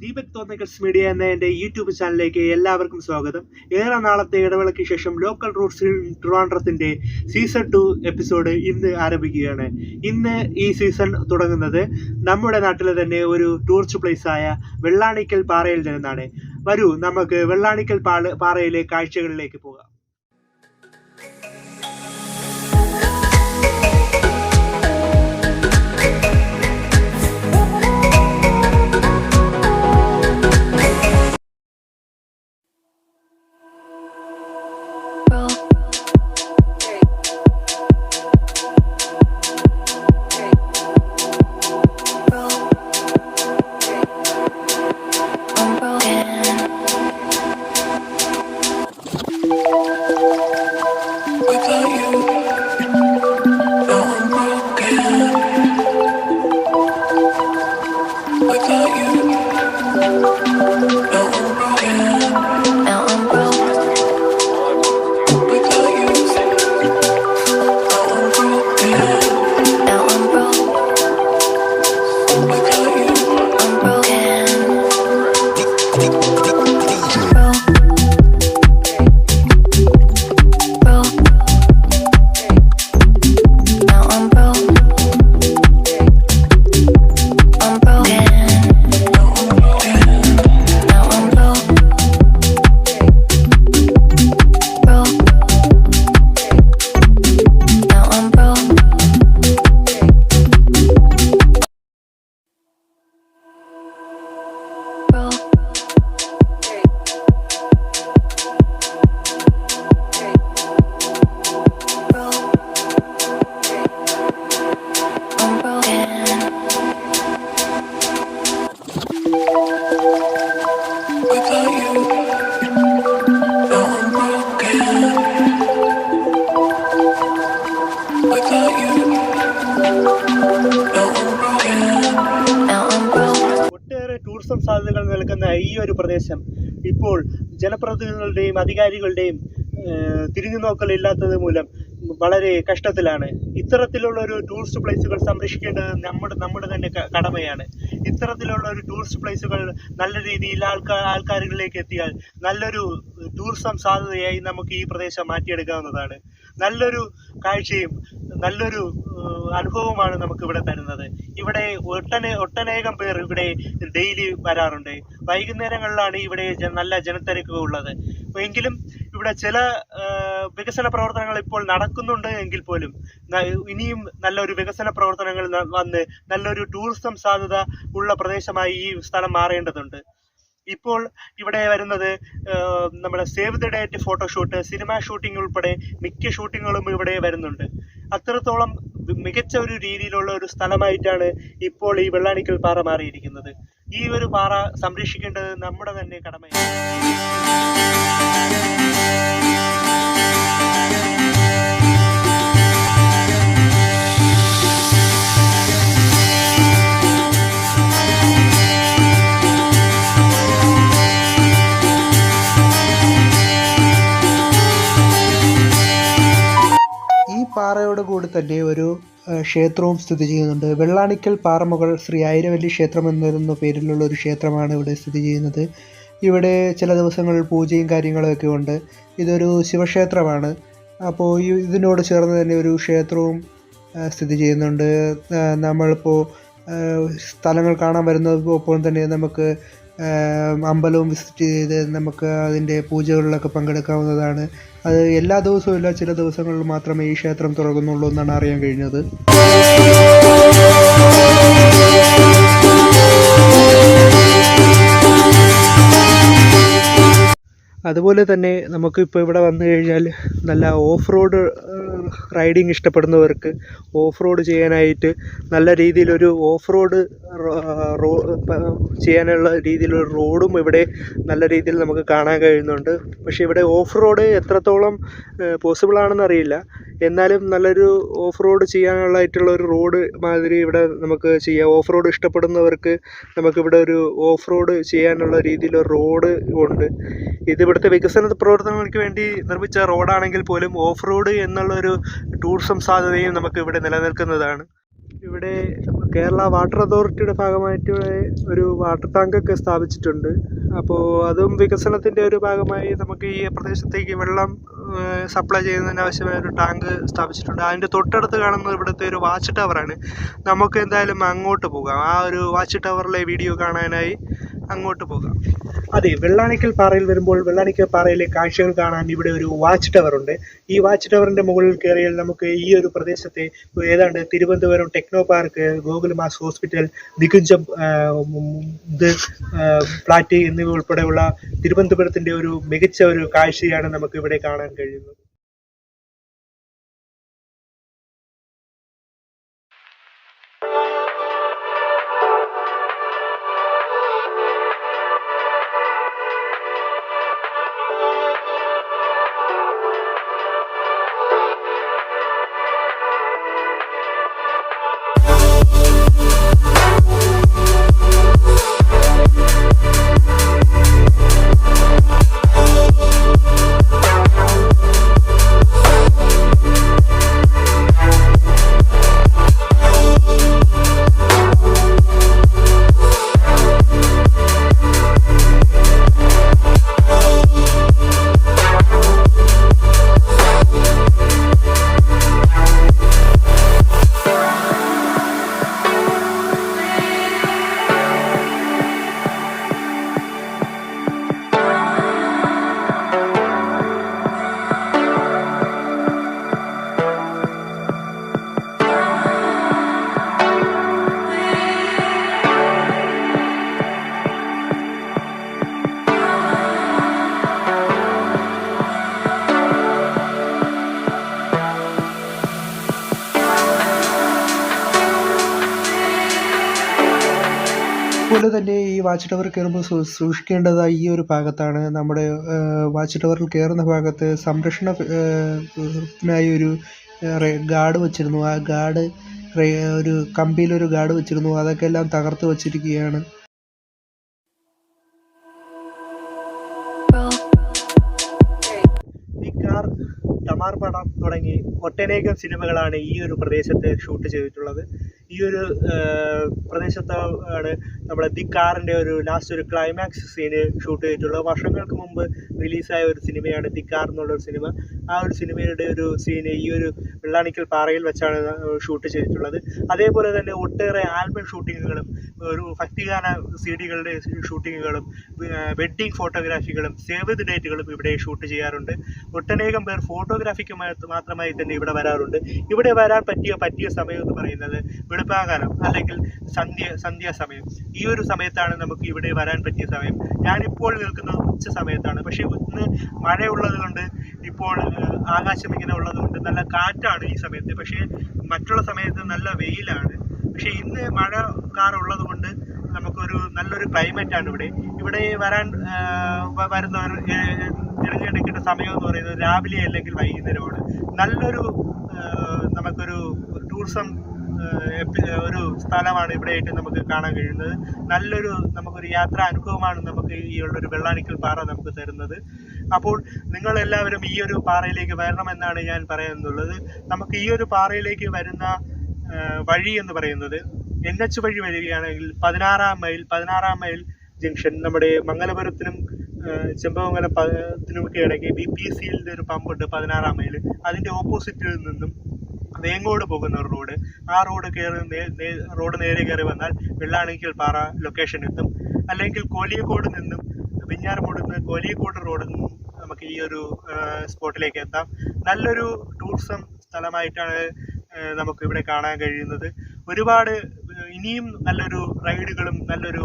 Deepak തോന്നക്കൽസ് media എന്ന എന്റെ YouTube ചാനലിലേക്ക് എല്ലാവർക്കും സ്വാഗതം. ഏറെ നാളത്തെ ഇടവേളയ്ക്ക് ശേഷം ലോക്കൽ റൂട്ട്സ് ട്രിവാൻഡ്രത്തിന്റെ സീസൺ ടു എപ്പിസോഡ് ഇന്ന് ആരംഭിക്കുകയാണ്. ഇന്ന് ഈ സീസൺ തുടങ്ങുന്നത് നമ്മുടെ നാട്ടിലെ തന്നെ ഒരു ടൂറിസ്റ്റ് പ്ലേസ് ആയ വെള്ളാണിക്കൽ പാറയിൽ നിന്നാണ്. വരൂ നമുക്ക് വെള്ളാണിക്കൽ പാറയിലെ കാഴ്ചകളിലേക്ക് പോകാം. ടൂറിസം നിൽക്കുന്ന ഈ ഒരു പ്രദേശം ഇപ്പോൾ ജനപ്രതിനിധികളുടെയും അധികാരികളുടെയും ഏഹ്, തിരിഞ്ഞു നോക്കലില്ലാത്തത് മൂലം വളരെ കഷ്ടത്തിലാണ്. ഇത്തരത്തിലുള്ള ഒരു ടൂറിസ്റ്റ് പ്ലേസുകൾ സംരക്ഷിക്കേണ്ടത് നമ്മുടെ നമ്മുടെ തന്നെ കടമയാണ്. ഇത്തരത്തിലുള്ള ഒരു ടൂറിസ്റ്റ് പ്ലേസുകൾ നല്ല രീതിയിൽ ആൾക്കാർ ആൾക്കാരിലേക്ക് എത്തിയാൽ നല്ലൊരു ടൂറിസം സാധ്യതയായി നമുക്ക് ഈ പ്രദേശം മാറ്റിയെടുക്കാവുന്നതാണ്. നല്ലൊരു കാഴ്ചയും നല്ലൊരു അനുഭവമാണ് നമുക്ക് ഇവിടെ തരുന്നത്. ഇവിടെ ഒട്ടനെ ഒട്ടനേകം പേർ ഇവിടെ ഡെയിലി വരാറുണ്ട്. വൈകുന്നേരങ്ങളിലാണ് ഇവിടെ നല്ല ജനത്തിരക്ക് ഉള്ളത്. എങ്കിലും ഇവിടെ ചില വികസന പ്രവർത്തനങ്ങൾ ഇപ്പോൾ നടക്കുന്നുണ്ട് എങ്കിൽ പോലും ഇനിയും നല്ലൊരു വികസന പ്രവർത്തനങ്ങൾ വന്ന് നല്ലൊരു ടൂറിസം സാധ്യത ഉള്ള പ്രദേശമായി ഈ സ്ഥലം മാറേണ്ടതുണ്ട്. ഇപ്പോൾ ഇവിടെ വരുന്നത് നമ്മുടെ save the date photoshoot cinema shooting ഉൾപ്പെടെ മിക്ക ഷൂട്ടിങ്ങുകളും ഇവിടെ വരുന്നുണ്ട്. അത്രത്തോളം മികച്ച ഒരു രീതിയിലുള്ള ഒരു സ്ഥലമായിട്ടാണ് ഇപ്പോൾ ഈ വെള്ളാണിക്കൽ പാറ മാറിയിരിക്കുന്നത്. ഈ ഒരു പാറ സംരക്ഷിക്കേണ്ടത് നമ്മുടെ തന്നെ കടമയാണ്. ഈ പാറയോട് കൂടി തന്നെ ഒരു ക്ഷേത്രവും സ്ഥിതി ചെയ്യുന്നുണ്ട്. വെള്ളാണിക്കൽ പാറമുകൾ ശ്രീ ആയിരവല്ലി ക്ഷേത്രം എന്നിരുന്ന പേരിലുള്ള ഒരു ക്ഷേത്രമാണ് ഇവിടെ സ്ഥിതി ചെയ്യുന്നത്. ഇവിടെ ചില ദിവസങ്ങളിൽ പൂജയും കാര്യങ്ങളൊക്കെ ഉണ്ട്. ഇതൊരു ശിവക്ഷേത്രമാണ്. അപ്പോൾ ഇതിനോട് ചേർന്ന് തന്നെ ഒരു ക്ഷേത്രവും സ്ഥിതി ചെയ്യുന്നുണ്ട്. നമ്മളിപ്പോൾ സ്ഥലങ്ങൾ കാണാൻ വരുന്നത് ഒപ്പം തന്നെ നമുക്ക് അമ്പലവും വിസിറ്റ് ചെയ്ത് നമുക്ക് അതിന്റെ പൂജകളിലൊക്കെ പങ്കെടുക്കാവുന്നതാണ്. അത് എല്ലാ ദിവസവും ഇല്ല ചില ദിവസങ്ങളിൽ മാത്രമേ ഈ ക്ഷേത്രം തുറക്കുന്നുള്ളൂ എന്നാണ് അറിയാൻ കഴിഞ്ഞത്. അതുപോലെ തന്നെ നമുക്ക് നമുക്കിപ്പോൾ ഇവിടെ വന്നു കഴിഞ്ഞാൽ നല്ല ഓഫ് റോഡ് റൈഡിങ് ഇഷ്ടപ്പെടുന്നവർക്ക് ഓഫ് റോഡ് ചെയ്യാനായിട്ട് നല്ല രീതിയിലൊരു ഓഫ് റോഡ് റോ ചെയ്യാനുള്ള രീതിയിലൊരു റോഡും ഇവിടെ നല്ല രീതിയിൽ നമുക്ക് കാണാൻ കഴിയുന്നുണ്ട്. പക്ഷേ ഇവിടെ ഓഫ് റോഡ് എത്രത്തോളം പോസിബിൾ ആണെന്ന് അറിയില്ല. എന്നാലും നല്ലൊരു ഓഫ് റോഡ് ചെയ്യാനുള്ളതായിട്ടുള്ള ഒരു റോഡ് മാതിരി ഇവിടെ നമുക്ക് ചെയ്യാം. ഓഫ് റോഡ് ഇഷ്ടപ്പെടുന്നവർക്ക് നമുക്കിവിടെ ഒരു ഓഫ് റോഡ് ചെയ്യാനുള്ള രീതിയിലൊരു റോഡ് ഉണ്ട്. ഇത് ഇവിടുത്തെ വികസന പ്രവർത്തനങ്ങൾക്ക് വേണ്ടി നിർമ്മിച്ച റോഡാണെങ്കിൽ പോലും ഓഫ് റോഡ് എന്നുള്ള ഒരു ടൂറിസം സാധ്യതയും നമുക്ക് ഇവിടെ നിലനിൽക്കുന്നതാണ്. ഇവിടെ കേരള വാട്ടർ അതോറിറ്റിയുടെ ഭാഗമായിട്ട് ഒരു വാട്ടർ ടാങ്കൊക്കെ സ്ഥാപിച്ചിട്ടുണ്ട്. അപ്പോൾ അതും വികസനത്തിന്റെ ഒരു ഭാഗമായി നമുക്ക് ഈ പ്രദേശത്തേക്ക് വെള്ളം സപ്ലൈ ചെയ്യുന്നതിന് ആവശ്യമായ ഒരു ടാങ്ക് സ്ഥാപിച്ചിട്ടുണ്ട്. അതിന്റെ തൊട്ടടുത്ത് കാണുന്നത് ഇവിടുത്തെ ഒരു വാച്ച് ടവറാണ് നമുക്ക് എന്തായാലും അങ്ങോട്ട് പോകാം. ആ ഒരു വാച്ച് ടവറിലെ വീഡിയോ കാണാനായി അങ്ങോട്ട് പോകാം. അതെ വെള്ളാണിക്കൽ പാറയിൽ വരുമ്പോൾ വെള്ളാണിക്കൽ പാറയിലെ കാഴ്ചകൾ കാണാൻ ഇവിടെ ഒരു വാച്ച് ടവർ ഉണ്ട്. ഈ വാച്ച് ടവറിന്റെ മുകളിൽ കയറിയാൽ നമുക്ക് ഈ ഒരു പ്രദേശത്തെ ഏതാണ്ട് Thiruvananthapuram Techno park Gokul mass hospital Nikunjam ഇത് എന്നിവ ഉൾപ്പെടെയുള്ള തിരുവനന്തപുരത്തിന്റെ ഒരു മികച്ച ഒരു കാഴ്ചയാണ് നമുക്ക് ഇവിടെ കാണാൻ കഴിയുന്നത്. അതുപോലെ തന്നെ ഈ വാച്ച് ടവർ കയറുമ്പോൾ സൂക്ഷിക്കേണ്ടത് ഈ ഒരു ഭാഗത്താണ്. നമ്മുടെ വാച്ച് ടവറിൽ കയറുന്ന ഭാഗത്ത് സംരക്ഷണത്തിനായി ഒരു ഗാർഡ് വെച്ചിരുന്നു. ആ ഗാർഡ് ഒരു കമ്പിയിലൊരു ഗാർഡ് വെച്ചിരുന്നു. അതൊക്കെ എല്ലാം തകർത്ത് വച്ചിരിക്കുകയാണ്. തമാർ പടം തുടങ്ങി ഒട്ടനേകം സിനിമകളാണ് ഈ ഒരു പ്രദേശത്ത് ഷൂട്ട് ചെയ്തിട്ടുള്ളത്. ഈ ഒരു പ്രദേശത്താണ് നമ്മുടെ ദി കാറിന്റെ ഒരു ലാസ്റ്റ് ഒരു ക്ലൈമാക്സ് സീന് ഷൂട്ട് ചെയ്തിട്ടുള്ളത്. വർഷങ്ങൾക്ക് മുമ്പ് റിലീസായ ഒരു സിനിമയാണ് ദി കാർ എന്നുള്ളൊരു സിനിമ. ആ ഒരു സിനിമയുടെ ഒരു സീന് ഈ ഒരു വെള്ളാണിക്കൽ പാറയിൽ വെച്ചാണ് ഷൂട്ട് ചെയ്തിട്ടുള്ളത്. അതേപോലെ തന്നെ ഒട്ടേറെ ആൽബം ഷൂട്ടിങ്ങുകളും ഒരു ഭക്തിഗാന സി ഡികളുടെ ഷൂട്ടിങ്ങുകളും വെഡ്ഡിങ് ഫോട്ടോഗ്രാഫികളും സേവ് ദി ഡേറ്റുകളും ഇവിടെ ഷൂട്ട് ചെയ്യാറുണ്ട്. ഒട്ടനേകം പേർ ഫോട്ടോഗ്രാഫിക്ക് മാത്രമായി തന്നെ ഇവിടെ വരാറുണ്ട്. ഇവിടെ വരാൻ പറ്റിയ പറ്റിയ സമയം എന്ന് പറയുന്നത് വെളുപ്പാകാലം അല്ലെങ്കിൽ സന്ധ്യ സന്ധ്യാസമയം ഈ ഒരു സമയത്താണ് നമുക്ക് ഇവിടെ വരാൻ പറ്റിയ സമയം. ഞാനിപ്പോൾ നിൽക്കുന്നത് ഉച്ച സമയത്താണ്. പക്ഷേ ഇന്ന് മഴയുള്ളത് കൊണ്ട് ഇപ്പോൾ ആകാശം ഇങ്ങനെ ഉള്ളത് കൊണ്ട് നല്ല കാറ്റാണ് ഈ സമയത്ത്. പക്ഷേ മറ്റുള്ള സമയത്ത് നല്ല വെയിലാണ്. പക്ഷേ ഇന്ന് മഴക്കാറുള്ളത് കൊണ്ട് നമുക്കൊരു നല്ലൊരു ക്ലൈമറ്റാണ് ഇവിടെ. ഇവിടെ വരാൻ വരുന്നവർ തിരഞ്ഞെടുക്കേണ്ട സമയം എന്ന് പറയുന്നത് രാവിലെ അല്ലെങ്കിൽ വൈകുന്നേരമാണ്. നല്ലൊരു നമുക്കൊരു ടൂറിസം ഒരു സ്ഥലമാണ് ഇവിടെ ആയിട്ട് നമുക്ക് കാണാൻ കഴിയുന്നത്. നല്ലൊരു നമുക്കൊരു യാത്രാ അനുഭവമാണ് നമുക്ക് ഈ ഉള്ളൊരു വെള്ളാണിക്കൽ പാറ നമുക്ക് തരുന്നത്. അപ്പോൾ നിങ്ങൾ എല്ലാവരും ഈ ഒരു പാറയിലേക്ക് വരണമെന്നാണ് ഞാൻ പറയുന്നുള്ളത്. നമുക്ക് ഈ ഒരു പാറയിലേക്ക് വരുന്ന വഴി എന്ന് പറയുന്നത് എൻ എച്ച് വഴി വരികയാണെങ്കിൽ പതിനാറാം മൈൽ പതിനാറാം മൈൽ ജംഗ്ഷൻ നമ്മുടെ മംഗലപുരത്തിനും ചെമ്പമംഗലം പതിനൊക്കെ ഇടയ്ക്ക് ബി പി എസ് സിയിലെ ഒരു പമ്പുണ്ട് പതിനാറാം മൈൽ അതിന്റെ ഓപ്പോസിറ്റിൽ നിന്നും വേങ്ങോട് പോകുന്ന ഒരു റോഡ് ആ റോഡ് കയറി റോഡ് നേരെ കയറി വന്നാൽ വെള്ളാണിക്കൽ പാറ ലൊക്കേഷൻ എത്തും. അല്ലെങ്കിൽ കോലിയക്കോട് നിന്നും വെഞ്ഞാറമൂട് നിന്ന് കോലിയക്കോട് റോഡിൽ നിന്നും നമുക്ക് ഈ ഒരു സ്പോട്ടിലേക്ക് എത്താം. നല്ലൊരു ടൂറിസം സ്ഥലമായിട്ടാണ് നമുക്ക് ഇവിടെ കാണാൻ കഴിയുന്നത്. ഒരുപാട് ഇനിയും നല്ലൊരു റൈഡുകളും നല്ലൊരു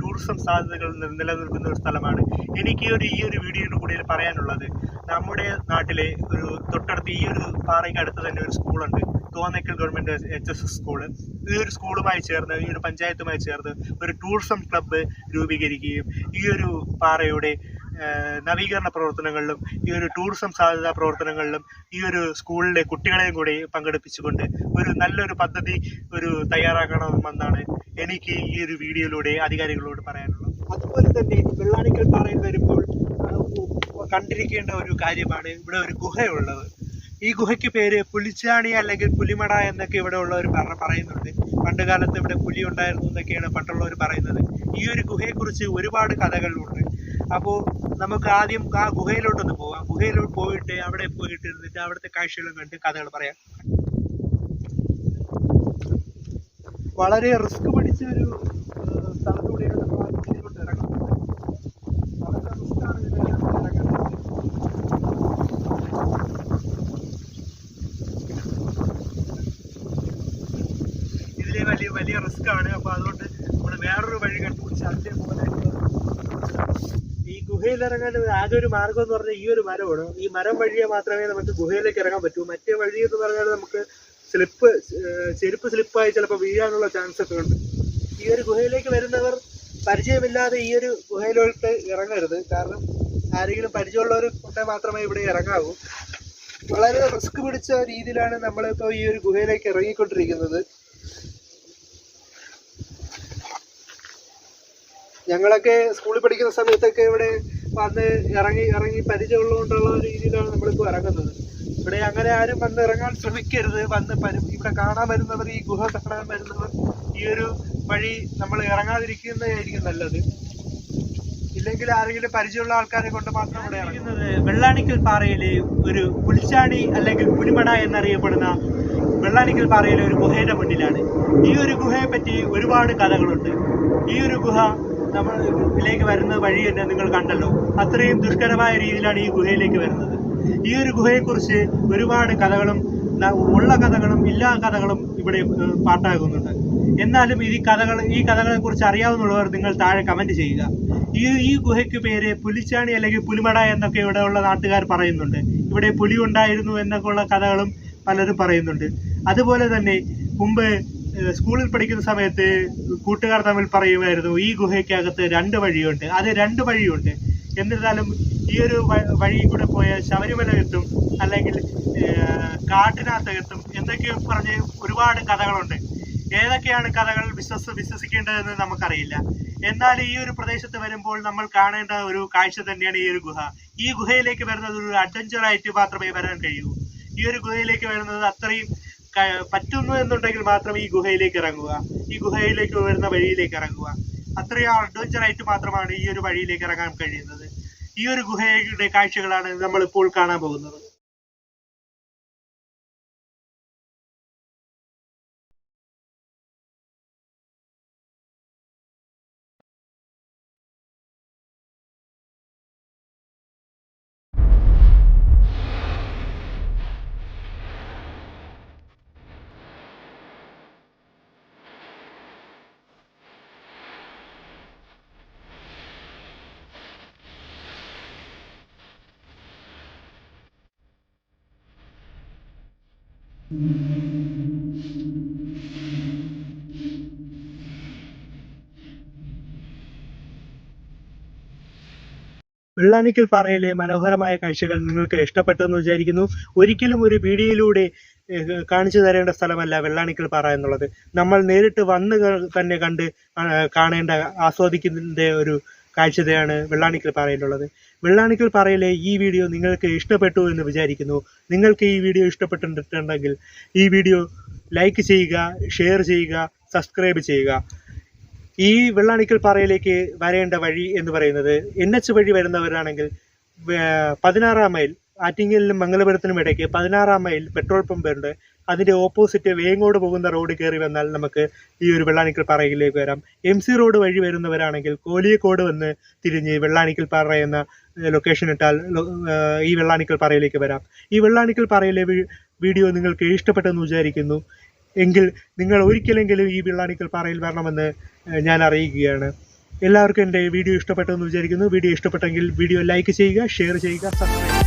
ടൂറിസം സാധ്യതകളും നിലനിൽക്കുന്ന ഒരു സ്ഥലമാണ്. എനിക്ക് ഒരു ഈ ഒരു വീഡിയോയുടെ കൂടെ പറയാനുള്ളത്. നമ്മുടെ നാട്ടിലെ ഒരു തൊട്ടടുത്ത് ഈ ഒരു പാറയ്ക്ക് അടുത്ത് തന്നെ ഒരു സ്കൂളുണ്ട്. Thonnakkal government H S S school. ഈ ഒരു സ്കൂളുമായി ചേർന്ന് ഈ ഒരു പഞ്ചായത്തുമായി ചേർന്ന് ഒരു ടൂറിസം ക്ലബ്ബ് രൂപീകരിക്കുകയും ഈ ഒരു പാറയുടെ നവീകരണ പ്രവർത്തനങ്ങളിലും ഈ ഒരു ടൂറിസം സാധ്യത പ്രവർത്തനങ്ങളിലും ഈ ഒരു സ്കൂളിലെ കുട്ടികളെയും കൂടി പങ്കെടുപ്പിച്ചുകൊണ്ട് ഒരു നല്ലൊരു പദ്ധതി ഒരു തയ്യാറാക്കണമെന്നാണ് എനിക്ക് ഈ ഒരു വീഡിയോയിലൂടെ അധികാരികളോട് പറയാനുള്ളത്. അതുപോലെ തന്നെ വെള്ളാണിക്കൽ പാറയിൽ വരുമ്പോൾ കണ്ടിരിക്കേണ്ട ഒരു കാര്യമാണ്. ഇവിടെ ഒരു ഗുഹയുള്ളത്. ഈ ഗുഹയ്ക്ക് പേര് പുലിച്ചാണി അല്ലെങ്കിൽ പുലിമട എന്നൊക്കെ ഇവിടെ ഉള്ളവർ പറഞ്ഞ പറയുന്നുണ്ട്. പണ്ട് കാലത്ത് ഇവിടെ പുലി ഉണ്ടായിരുന്നു എന്നൊക്കെയാണ് പണ്ടുള്ളവർ പറയുന്നത്. ഈ ഒരു ഗുഹയെക്കുറിച്ച് ഒരുപാട് കഥകളുണ്ട്. അപ്പോൾ നമുക്ക് ആദ്യം ആ ഗുഹയിലോട്ടൊന്ന് പോവാം. ഗുഹയിലോട്ട് പോയിട്ട് അവിടെ പോയിട്ട് ഇരുന്നിട്ട് അവിടുത്തെ കാഴ്ചകളും കണ്ട് കഥകൾ പറയാം. വളരെ റിസ്ക് പിടിച്ച ഒരു സ്ഥലത്തൂടെയാണ് നമ്മൾ ഗുഹയിലോട്ട് ഇറങ്ങുന്നത് വളരെ റിസ്ക്കാണ് ഇതിനകത്ത് ഇറങ്ങുന്നത് ഇതിലെ വലിയ വലിയ ആണ്. അപ്പൊ അതുകൊണ്ട് നമ്മൾ വേറൊരു വഴി കണ്ടുപിടിച്ച് അതിലെ പോലെ ഇറങ്ങാൻ ആകെ ഒരു മാർഗം എന്ന് പറഞ്ഞാൽ ഈ ഒരു മരമാണ്. ഈ മരം വഴിയെ മാത്രമേ നമുക്ക് ഗുഹയിലേക്ക് ഇറങ്ങാൻ പറ്റൂ. മറ്റേ വഴി എന്ന് പറഞ്ഞാൽ നമുക്ക് സ്ലിപ്പ് ചെരുപ്പ് സ്ലിപ്പായി ചിലപ്പോൾ വീഴാനുള്ള ചാൻസ് ഒക്കെ ഉണ്ട്. ഈ ഒരു ഗുഹയിലേക്ക് വരുന്നവർ പരിചയമില്ലാതെ ഈ ഒരു ഗുഹയിലോട്ട് ഇറങ്ങരുത്. കാരണം ആരെങ്കിലും പരിചയമുള്ളവർ കൊണ്ടേ മാത്രമേ ഇവിടെ ഇറങ്ങാവൂ. വളരെ റിസ്ക് പിടിച്ച രീതിയിലാണ് നമ്മളിപ്പോൾ ഈ ഒരു ഗുഹയിലേക്ക് ഇറങ്ങിക്കൊണ്ടിരിക്കുന്നത്. ഞങ്ങളൊക്കെ സ്കൂളിൽ പഠിക്കുന്ന സമയത്തൊക്കെ ഇവിടെ വന്ന് ഇറങ്ങി ഇറങ്ങി പരിചയമുള്ളതുകൊണ്ടുള്ള രീതിയിലാണ് നമ്മളിപ്പോൾ ഇറങ്ങുന്നത്. ഇവിടെ അങ്ങനെ ആരും വന്ന് ഇറങ്ങാൻ ശ്രമിക്കരുത്. വന്ന് ഇവിടെ കാണാൻ വരുന്നവർ ഈ ഗുഹ കാണാൻ വരുന്നവർ ഈ ഒരു വഴി നമ്മൾ ഇറങ്ങാതിരിക്കുന്നതായിരിക്കും നല്ലത്. ഇല്ലെങ്കിൽ ആരെങ്കിലും പരിചയമുള്ള ആൾക്കാരെ കൊണ്ട് മാത്രം ഇവിടെ ഇറങ്ങുന്നത് വെള്ളാണിക്കൽ പാറയിലെ ഒരു പുലിച്ചാടി അല്ലെങ്കിൽ പുലിമട എന്നറിയപ്പെടുന്ന വെള്ളാണിക്കൽ പാറയിലെ ഒരു ഗുഹയുടെ മുന്നിലാണ്. ഈ ഒരു ഗുഹയെ പറ്റി ഒരുപാട് കഥകളുണ്ട്. ഈ ഒരു ഗുഹ നമ്മൾ ഇതിലേക്ക് വരുന്ന വഴി തന്നെ നിങ്ങൾ കണ്ടല്ലോ. അത്രയും ദുഷ്കരമായ രീതിയിലാണ് ഈ ഗുഹയിലേക്ക് വരുന്നത്. ഈ ഒരു ഗുഹയെക്കുറിച്ച് ഒരുപാട് കഥകളും ഉള്ള കഥകളും ഇല്ലാ കഥകളും ഇവിടെ പാട്ടാകുന്നുണ്ട്. എന്നാലും ഈ കഥകൾ ഈ കഥകളെ കുറിച്ച് അറിയാവുന്നവർ നിങ്ങൾ താഴെ കമന്റ് ചെയ്യുക. ഈ ഈ ഗുഹയ്ക്ക് പേര് പുലിച്ചാണി അല്ലെങ്കിൽ പുലിമട എന്നൊക്കെ ഇവിടെ ഉള്ള നാട്ടുകാർ പറയുന്നുണ്ട്. ഇവിടെ പുലി ഉണ്ടായിരുന്നു എന്നൊക്കെ ഉള്ള കഥകളും പലരും പറയുന്നുണ്ട്. അതുപോലെ തന്നെ മുമ്പ് സ്കൂളിൽ പഠിക്കുന്ന സമയത്ത് കൂട്ടുകാർ തമ്മിൽ പറയുമായിരുന്നു ഈ ഗുഹയ്ക്കകത്ത് രണ്ട് വഴിയുണ്ട്. അത് രണ്ട് വഴിയുണ്ട്. എന്നിരുന്നാലും ഈ ഒരു വഴി കൂടെ പോയ ശബരിമല എത്തും അല്ലെങ്കിൽ കാട്ടിനകത്ത് എത്തും എന്തൊക്കെയോ പറഞ്ഞ് ഒരുപാട് കഥകളുണ്ട്. ഏതൊക്കെയാണ് കഥകൾ വിശ്വസ് വിശ്വസിക്കേണ്ടതെന്ന് നമുക്കറിയില്ല. എന്നാൽ ഈ ഒരു പ്രദേശത്ത് വരുമ്പോൾ നമ്മൾ കാണേണ്ട ഒരു കാഴ്ച തന്നെയാണ് ഈ ഒരു ഗുഹ. ഈ ഗുഹയിലേക്ക് വരുന്നത് ഒരു അഡ്വഞ്ചർ ആയിട്ട് മാത്രമേ വരാൻ കഴിയൂ. ഈ ഒരു ഗുഹയിലേക്ക് വരുന്നത് അത്രയും പറ്റുന്നു എന്നുണ്ടെങ്കിൽ മാത്രം ഈ ഗുഹയിലേക്ക് ഇറങ്ങുക. ഈ ഗുഹയിലേക്ക് വരുന്ന വഴിയിലേക്ക് ഇറങ്ങുക. അത്രയും അഡ്വഞ്ചർ ആയിട്ട് മാത്രമാണ് ഈ ഒരു വഴിയിലേക്ക് ഇറങ്ങാൻ കഴിയുന്നത്. ഈ ഒരു ഗുഹയുടെ കാഴ്ചകളാണ് നമ്മൾ ഇപ്പോൾ കാണാൻ പോകുന്നത്. വെള്ളാനിക്കൽ പാറയിലെ മനോഹരമായ കാഴ്ചകൾ നിങ്ങൾക്ക് ഇഷ്ടപ്പെട്ടെന്ന് വിചാരിക്കുന്നു. ഒരിക്കലും ഒരു വീഡിയോയിലൂടെ കാണിച്ചു തരേണ്ട സ്ഥലമല്ല വെള്ളാനിക്കൽ പാറ എന്നുള്ളത്. നമ്മൾ നേരിട്ട് വന്ന് തന്നെ കണ്ട് കാണേണ്ട ആസ്വദിക്കുന്നതിന്റെ ഒരു കാഴ്ചതയാണ് വെള്ളാണിക്കൽ പാറയിലുള്ളത്. വെള്ളാണിക്കൽ പാറയിലെ ഈ വീഡിയോ നിങ്ങൾക്ക് ഇഷ്ടപ്പെട്ടു എന്ന് വിചാരിക്കുന്നു. നിങ്ങൾക്ക് ഈ വീഡിയോ ഇഷ്ടപ്പെട്ടിട്ടുണ്ടെങ്കിൽ ഈ വീഡിയോ ലൈക്ക് ചെയ്യുക ഷെയർ ചെയ്യുക സബ്സ്ക്രൈബ് ചെയ്യുക. ഈ വെള്ളാണിക്കൽ പാറയിലേക്ക് വരേണ്ട വഴി എന്ന് പറയുന്നത് എൻ എച്ച് വഴി വരുന്നവരാണെങ്കിൽ പതിനാറാം മൈൽ ആറ്റിങ്ങലിനും മംഗലപുരത്തിനും ഇടയ്ക്ക് പതിനാറാം മൈൽ പെട്രോൾ പമ്പ് അതിന്റെ ഓപ്പോസിറ്റ് വേങ്ങോട് പോകുന്ന റോഡ് കയറി വന്നാൽ നമുക്ക് ഈ ഒരു വെള്ളാണിക്കൽ പാറയിലേക്ക് വരാം. എം സി റോഡ് വഴി വരുന്നവരാണെങ്കിൽ കോലിയക്കോട് വന്ന് തിരിഞ്ഞ് വെള്ളാണിക്കൽ പാറ എന്ന ലൊക്കേഷൻ ഇട്ടാൽ ഈ വെള്ളാണിക്കൽ പാറയിലേക്ക് വരാം. ഈ വെള്ളാണിക്കൽ പാറയിലെ വീഡിയോ നിങ്ങൾക്ക് ഇഷ്ടപ്പെട്ടെന്ന് വിചാരിക്കുന്നു. എങ്കിൽ നിങ്ങൾ ഒരിക്കലെങ്കിലും ഈ വെള്ളാണിക്കൽ പാറയിൽ വരണമെന്ന് ഞാൻ അറിയിക്കുകയാണ്. എല്ലാവർക്കും എന്റെ വീഡിയോ ഇഷ്ടപ്പെട്ടെന്ന് വിചാരിക്കുന്നു. വീഡിയോ ഇഷ്ടപ്പെട്ടെങ്കിൽ വീഡിയോ ലൈക്ക് ചെയ്യുക ഷെയർ ചെയ്യുക സബ്സ്ക്രൈബ്